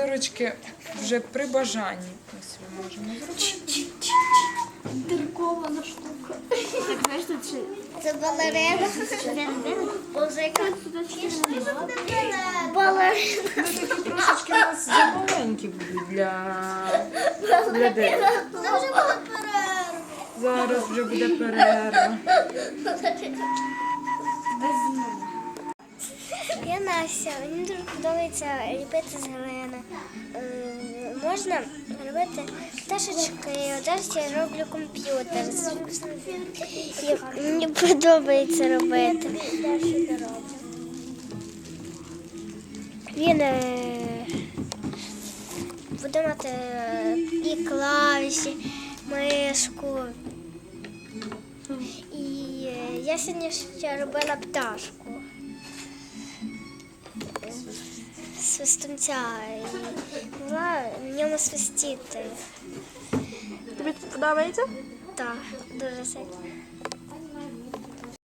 зірочки вже при бажанні. Ось ми можемо зробити. Диркована штука. Так, знаєш, тут ще... Це балерина. Боже, яка балерина. Трошечки у нас замаленькі будуть для, для дерев. Це вже була перерва. Зараз вже буде перерва. Я Настя, мені дуже подобається ліпити з глини. Е, Можна робити пташечки, зараз я роблю комп'ютер. Мені подобається робити. Він е, буде мати і клавіші, мишку. І е, я сьогодні ще робила пташку. Свистунця. І вона в ньому свистіти. Тобі подобається? Так, дуже сильно.